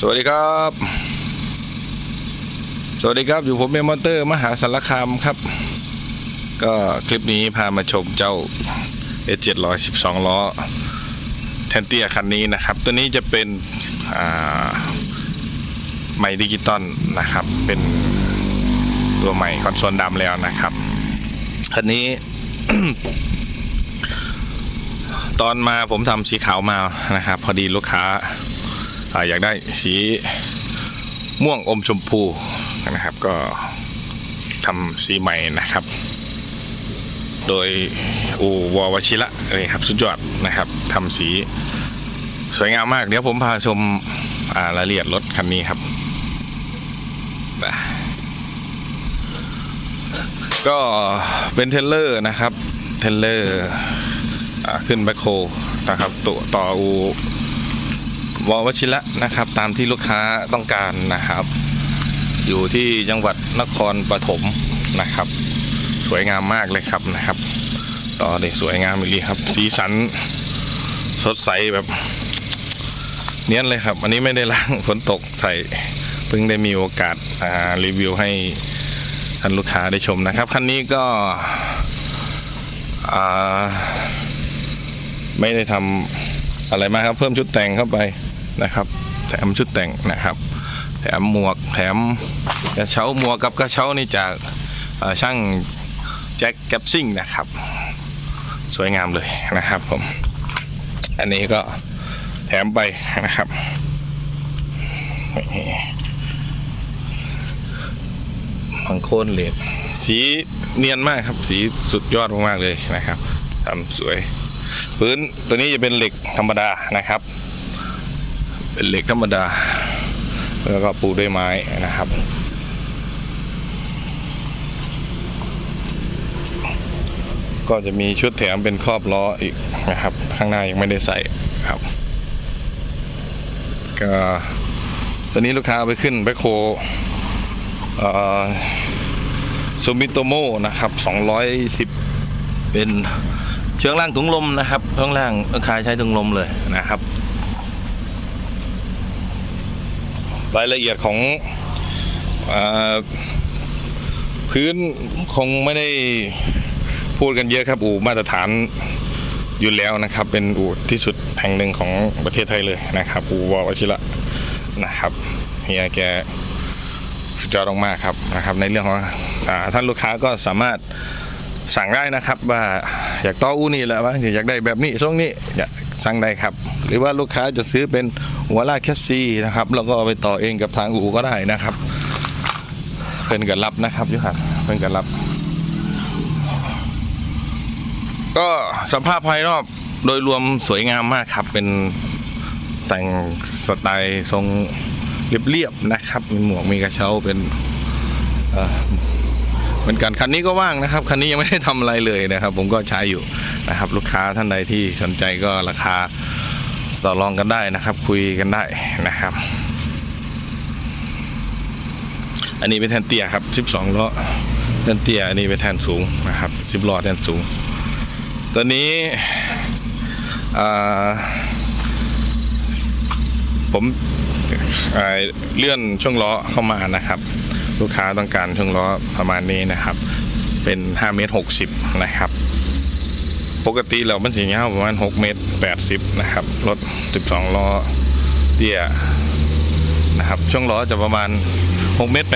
สวัสดีครับ สวัสดีครับ อยู่ผมเมมอเตอร์ มหาสารคามครับ ก็คลิปนี้พามาชมเจ้า S 7 1 2 ล้อ แทนเตียคันนี้นะครับ ตัวนี้จะเป็นไมค์ดิจิตอลนะครับ เป็นตัวใหม่คอนโซลดำแล้วนะครับ คันนี้ตอนมาผมทำสีขาวมานะครับ พอดีลูกค้า อยากได้สีม่วงอมชมพูนะครับ ก็ทำสีใหม่นะครับ โดยอูววชิระเลยครับ สุดยอดนะครับทำสีสวยงามมาก เดี๋ยวผมพาชมรายละเอียดรถคันนี้ครับ ก็เป็นเทเลอร์นะครับ เทเลอร์ขึ้นแบคโฮนะครับตัวต่ออู ววชิระนะครับ ตามที่ลูกค้าต้องการนะครับ อยู่ที่จังหวัดนครปฐมนะครับ สวยงามมากเลยครับนะครับ ต่อเลยสวยงามเลยครับ สีสันสดใสแบบเนียนเลยครับ อันนี้ไม่ได้ล้างฝนตกใส่เพิ่งได้มีโอกาสารีวิวให้ท่านลูกค้าได้ชมนะครับคันนี้ก็ไม่ได้ทำอะไรมากครับ เพิ่มชุดแต่งเข้าไป นะครับ แถมชุดแต่งนะครับ แถมหมวกแถมกระเช้าหมวกกับกระเช้านี่จากช่างแจ็คแกปซิ่งนะครับ สวยงามเลยนะครับผม อันนี้ก็แถมไปนะครับพังโคนเหลดสีเนียนมากครับ สีสุดยอดมากๆเลยนะครับทำสวย พื้นตัวนี้จะเป็นเหล็กธรรมดานะครับ เป็นเหล็กธรรมดา แล้วก็ปูด้วยไม้นะครับก็จะมีชุดแถมเป็นครอบล้ออีกนะครับ ข้างหน้ายังไม่ได้ใส่ครับ ก็ตอนนี้ลูกค้าไปขึ้นแบคโฮซูมิโตโมนะครับ 210 เป็นเชืองล่างถุงลมนะครับเชืองล่างลูกค้าใช้ถุงลมเลยนะครับ รายละเอียดของอพื้นคงไม่ได้พูดกันเยอะครับอู่มาตรฐานอยู่แล้วนะครับ เป็นอู่ที่สุดแห่งหนึ่งของประเทศไทยเลยนะครับ อู่ววชิระนะครับเฮียแกสุดยอดมากครับนะครับ ในเรื่องของอท่านลูกค้าก็สามารถสั่งได้นะครับ ว่าอยากต่ออู่นี่แหละว่าอยากได้แบบนี้ทรงนี้อยาก สั่งได้ครับ หรือว่าลูกค้าจะซื้อเป็นหัวลากแคสซีนะครับแล้วก็เอาไปต่อเองกับทางอู่ก็ได้นะครับ เพิ่นกันรับนะครับยุครับเพิ่นกันรับ ก็สภาพภายนอกโดยรวมสวยงามมากครับ เป็นแต่งสไตล์ทรงเรียบๆนะครับ มีหมวกมีกระเช้าเป็นเอ่อเหมือนกันคันนี้ก็ว่างนะครับคันนี้ยังไม่ได้ทำอะไรเลยนะครับ ผมก็ใช้อยู่ นะครับ ลูกค้าท่านใดที่สนใจก็ราคาต่อรองกันได้นะครับ คุยกันได้นะครับ อันนี้เป็นแทนเตียครับ12ล้อแทนเตียอันนี้เป็นแทนสูงนะครับ10ล้อแทนสูง ตัวนี้ผมเลื่อนช่วงล้อเข้ามานะครับ ลูกค้าต้องการช่วงล้อประมาณนี้นะครับ เป็น5เมตร60นะครับ ปกติเรามันสีเงาวประมาณ 6 เมตร 80 นะครับ รถ 12 ล้อเตี้ยนะครับ ช่วงล้อจะประมาณ 6 เมตร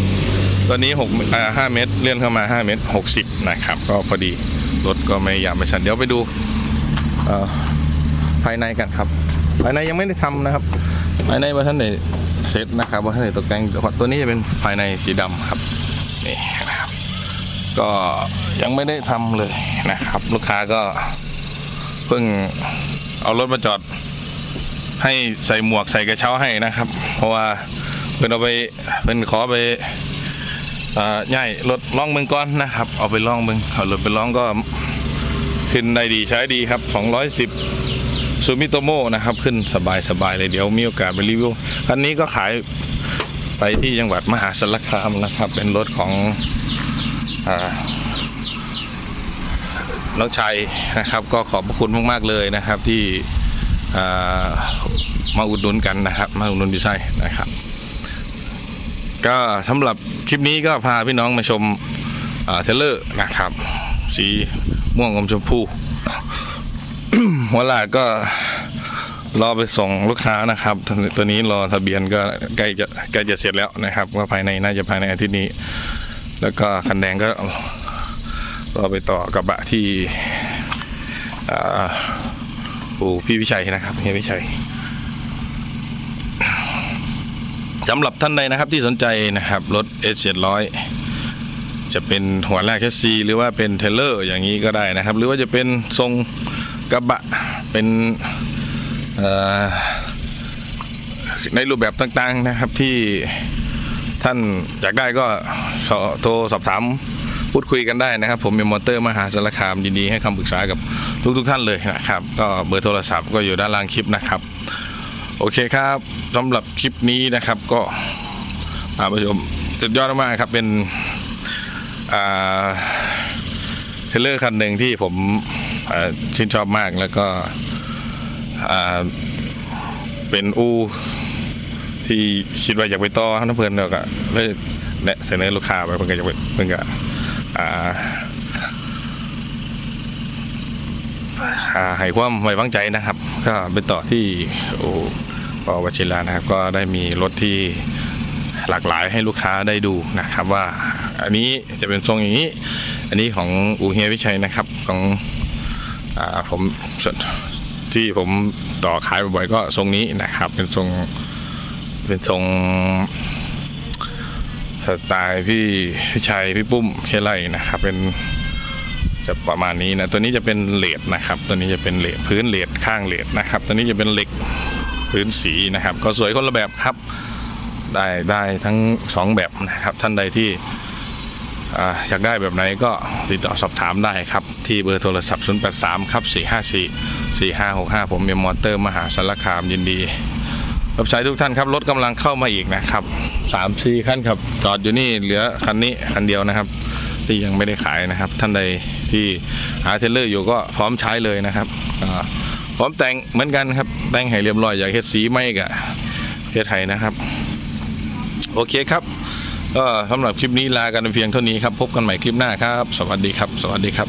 83ตัวนี้6อ่า5เมตร เลื่อนเข้ามา 5 เมตร 60 นะครับ ก็พอดี รถก็ไม่ยาวไม่ชัน เดี๋ยวไปดูภายในกันครับ ภายในยังไม่ได้ทำนะครับ ภายในว่าท่านไหนเซตนะครับว่าท่านไหนตกแต่งตัวนี้จะเป็นภายในสีดำครับ นี่นะครับ ก็ยังไม่ได้ทำเลยนะครับ ลูกค้าก็เพิ่งเอารถมาจอดให้ใส่หมวกใส่กระเช้าให้นะครับ เพราะว่าเพิ่นเอาไปเพิ่นขอไปอ่าย่ายรถล่องเมืองก่อนนะครับ เอาไปล่องเมืองเอารถไปล่องก็ขึ้นได้ดีใช้ดีครับ 210ซูมิโตโมนะครับ ขึ้นสบายสบายเลยเดี๋ยวมีโอกาสไปรีวิวคันนี้ก็ขายไปที่จังหวัดมหาสารคามนะครับ เป็นรถของ น้องชัยนะครับ ก็ขอบพระคุณมาก ๆ เลยนะครับที่มาอุดหนุนกันนะครับ มาอุดหนุนดีไซน์นะครับ ก็สำหรับคลิปนี้ก็พาพี่น้องมาชมเทเลอร์นะครับ สีม่วงอมชมพูหัวหลากก็รอไปส่งลูกค้านะครับ ตัวนี้รอทะเบียนก็ใกล้จะใกล้จะเสร็จแล้วนะครับ ว่าภายในน่าจะภายในอาทิตย์นี้ แล้วก็คันแดงก็รอไปต่อกระบะที่อู่พี่วิชัยนะครับพี่วิชัยสำหรับท่านใดนะครับที่สนใจนะครับรถ S 700จะเป็นหัวแรกแคสซีหรือว่าเป็นเทเลอร์อย่างนี้ก็ได้นะครับ หรือว่าจะเป็นทรงกระบะเป็นในรูปแบบต่างๆนะครับที่ ท่านอยากได้ก็โทรสอบถามพูดคุยกันได้นะครับ ผมมีมอเตอร์มหาสารคามยินดีให้คำปรึกษากับทุกๆท่านเลยนะครับ ก็เบอร์โทรศัพท์ก็อยู่ด้านล่างคลิปนะครับ โอเคครับสำหรับคลิปนี้นะครับก็ท่านผู้ชมสุดยอดมากครับเป็นเทรลเลอร์คันหนึ่งที่ผมชื่นชอบมากแล้วก็เป็นอู ที่คิดว่าอยากไปต่อน้ำเพลินแล้วก็เลยแนะเสนอลูกค้าไปเพื่อนก็อยากไปเพื่อนก็อ่าให้ความไว้วางใจนะครับ ก็ไปต่อที่อูปอวชิรานะครับ ก็ได้มีรถที่หลากหลายให้ลูกค้าได้ดูนะครับว่า อันนี้จะเป็นทรงอย่างนี้ อันนี้ของอูเฮียวิชัยนะครับของอผมที่ผมต่อขายบ่อยๆก็ทรงนี้นะครับ เป็นทรง เป็นทรงสไตล์พี่พี่ชัยพี่ปุ้มเคไลนะครับ เป็นจะประมาณนี้นะตัวนี้จะเป็นเลดนะครับ ตัวนี้จะเป็นเลดพื้นเลดข้างเลดนะครับ ตัวนี้จะเป็นเหล็กพื้นสีนะครับ ก็สวยคนละแบบครับ ได้ได้ทั้งสองแบบนะครับ ท่านใดที่อยากได้แบบไหนก็ติดต่อสอบถามได้ครับ ที่เบอร์โทรศัพท์ 083 ครับ 454 4565 ผมมีมอเตอร์มหาสารคามยินดี รับใช้ทุกท่านครับรถกำลังเข้ามาอีกนะครับ3 4คันครับ จอดอยู่นี่เหลือคันนี้คันเดียวนะครับ ที่ยังไม่ได้ขายนะครับ ท่านใดที่หาเทเลอร์อยู่ก็พร้อมใช้เลยนะครับพร้อมแต่งเหมือนกันครับ แต่งให้เรียบร้อยอยากเฮ็ดสีไม่กะเฮ็ดไทยนะครับ โอเคครับก็สำหรับคลิปนี้ลากันเพียงเท่านี้ครับ พบกันใหม่คลิปหน้าครับ สวัสดีครับ สวัสดีครับ